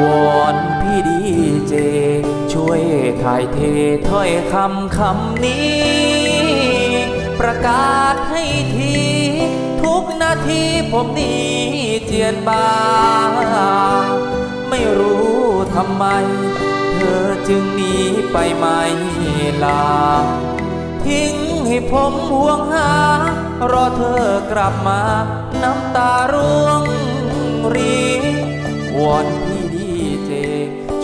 วอนพี่ดีเจ ช่วยถ่ายเทถ้อยคำคำนี้ ประกาศให้ที ทุกนาทีผมนี้เจียนบา ไม่รู้ทำไม เธอจึงหนีไปไม่ลา ทิ้งให้ผมห่วงหา รอเธอกลับมา น้ำตาร่วงรีวอน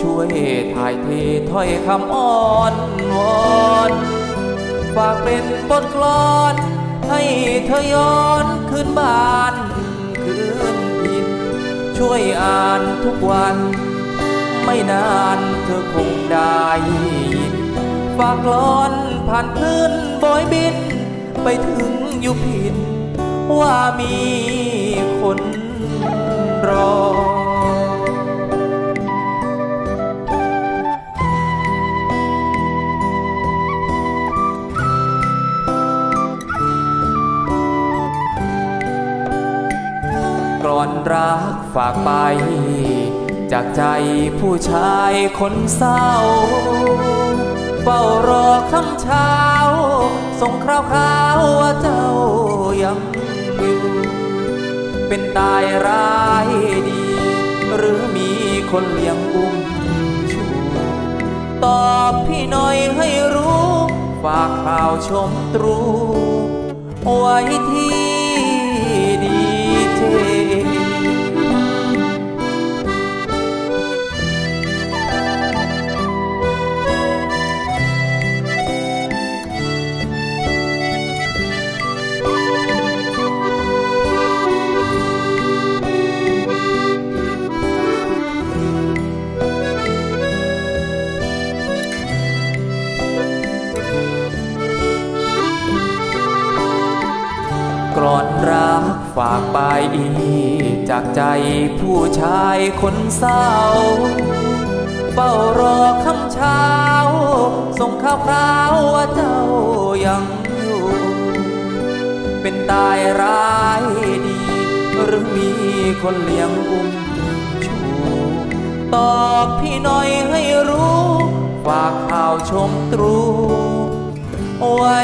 ช่วยถ่ายเทถ้อยคำอ่อนวอนฝากเป็นบทกลอน ให้เธอย้อนคืนบ้านคืนดิน ช่วยอ่านทุกวัน ไม่นานเธอคงได้ยินฝากกลอนผ่านคลื่นบอยบิน ไปถึงยุพิน ว่ามีคนรอ รักฝากไป จากใจผู้ชายคนเศร้า เฝ้ารอคำเช้า ส่งคราวคราวว่าเจ้ายังอยู่เป็นตายร้ายดี หรือมีคนเลี้ยงอุ้มชูตอบพี่หน่อยให้รู้ ฝากข่าวชมตรู ไว้ที่ กรอนรักฝากไปจากใจผู้ชายคนเศร้า เฝ้ารอคำเช้า ส่งข่าวคราวว่าเจ้ายังอยู่ เป็นตายร้ายดี หรือมีคนเลี้ยงอุ้มชูตอบพี่หน่อยให้รู้ ฝากข่าวชมตรูไว้